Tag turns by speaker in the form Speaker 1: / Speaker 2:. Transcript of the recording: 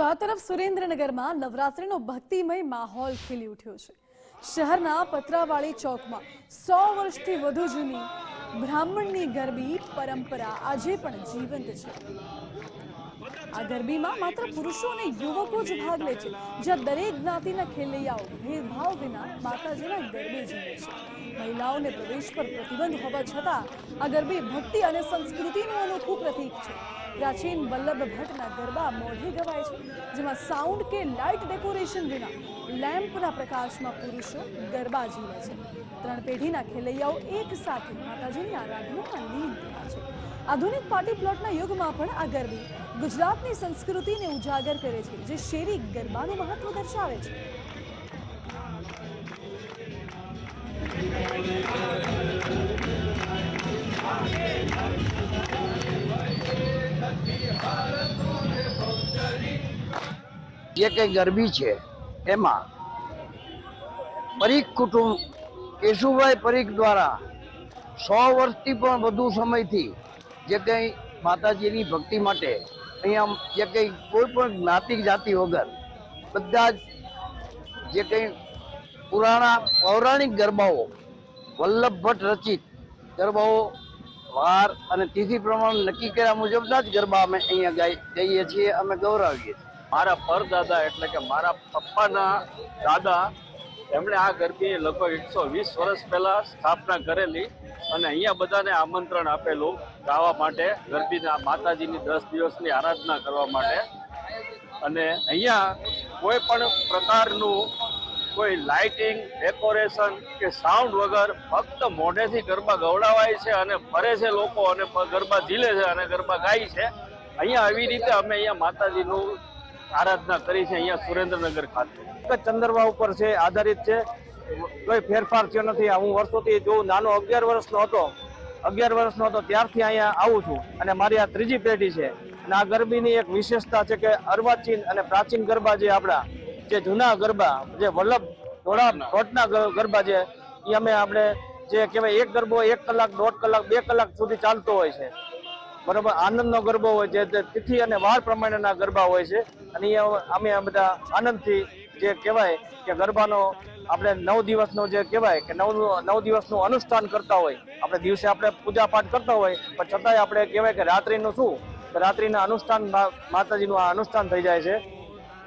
Speaker 1: તો આ તરફ સુરેન્દ્રનગરમાં નવરાત્રીનો ભક્તિમય માહોલ ખીલી ઉઠ્યો છે. શહેરના પતરાવાળી ચોકમાં સો વર્ષથી વધુ જૂની બ્રાહ્મણની ગરબી પરંપરા આજે પણ જીવંત છે. આ ગરબીમાં માત્ર પુરુષો અને યુવકો જ ભાગ લે છે, જ્યાં દરેક જ્ઞાતિના ખેલૈયાઓ ભેદભાવ વિના માતાજીના ગરબે જીવે છે. મહિલાઓને પ્રવેશ પર પ્રતિબંધ હોવા છતાં આ ગરબી ભક્તિ અને સંસ્કૃતિનું અનોખું પ્રતીક છે. પ્રાચીન વલ્લભ ભટ્ટના ગરબા મોઢે ગવાય છે, જેમાં સાઉન્ડ કે લાઇટ ડેકોરેશન વિના લેમ્પના પ્રકાશમાં પુરુષો ગરબા જીવે છે. ત્રણ પેઢીના ખેલૈયાઓ એક સાથે માતાજીની આરાધનામાં લીન થયા છે. આધુનિક પાર્ટી પ્લોટના યુગમાં પણ આ ગરબી ગુજરાતની સંસ્કૃતિને ઉજાગર કરે છે, જે શેરી ગરબાનું મહત્વ દર્શાવે છે.
Speaker 2: જે કંઈ ગરબી છે, એમાં પરીખ કુટુંબ, કેશુભાઈ પરીખ દ્વારા સો વર્ષથી પણ વધુ સમયથી જે કંઈ માતાજીની ભક્તિ માટે અહીંયા જે કંઈ કોઈ પણ જ્ઞાતિ જાતિ વગર બધા જ જે કંઈ પુરાણા પૌરાણિક ગરબાઓ, વલ્લભ ભટ્ટ રચિત ગરબાઓ વાર અને તિથિ પ્રમાણે નક્કી કર્યા મુજબના જ ગરબા અમે અહીંયા ગઈએ છીએ, અમે ગૌરવીએ છીએ.
Speaker 3: મારા પરદાદા એટલે કે મારા પપ્પાના દાદા, એમણે આ ગરબી લગભગ એકસો વીસ વર્ષ પહેલાં સ્થાપના કરેલી. અને અહીંયા બધાને આમંત્રણ આપેલું ગાવા માટે, ગરબીના માતાજીની દસ દિવસની આરાધના કરવા માટે. અને અહીંયા કોઈ પણ પ્રકારનું કોઈ લાઇટિંગ, ડેકોરેશન કે સાઉન્ડ વગર ફક્ત મોઢેથી ગરબા ગવડાવાય છે અને ફરે છે લોકો અને ગરબા ઝીલે છે અને ગરબા ગાય છે. અહીંયા આવી રીતે અમે અહીંયા માતાજીનું આરાધના કરી છે અહીંયા સુરેન્દ્રનગર ખાતે.
Speaker 4: ચંદ્રવા ઉપર છે, આધારિત છે. કોઈ ફેરફાર થયો નથી. હું વર્ષોથી જો નાનો અગિયાર વર્ષનો હતો. અગિયાર વર્ષનો હતો, ત્યારથી અહીંયા આવું છું. અને મારી આ ત્રીજી પેઢી છે. અને આ ગરબીની એક વિશેષતા છે કે અર્વાચીન અને પ્રાચીન ગરબા જે આપણા, જે જૂના ગરબા, જે વલ્લભ ધોળા ભટ્ટના ગરબા છે એ અમે આપણે જે કહેવાય એક ગરબો એક કલાક, દોઢ કલાક, બે કલાક સુધી ચાલતો હોય છે. બરોબર? આનંદનો ગરબો હોય છે. તિથિ અને વાર પ્રમાણેના ગરબા હોય છે. અને અમે આ બધા આનંદથી જે કહેવાય કે ગરબાનો આપણે નવ દિવસનો જે કહેવાય કે નવ નવ દિવસનું અનુષ્ઠાન કરતા હોય, આપણે દિવસે આપણે પૂજા પાઠ કરતા હોય, પણ છતાંય આપણે કહેવાય કે રાત્રિનું શું? રાત્રિના અનુષ્ઠાન માતાજીનું આ અનુષ્ઠાન થઈ જાય છે.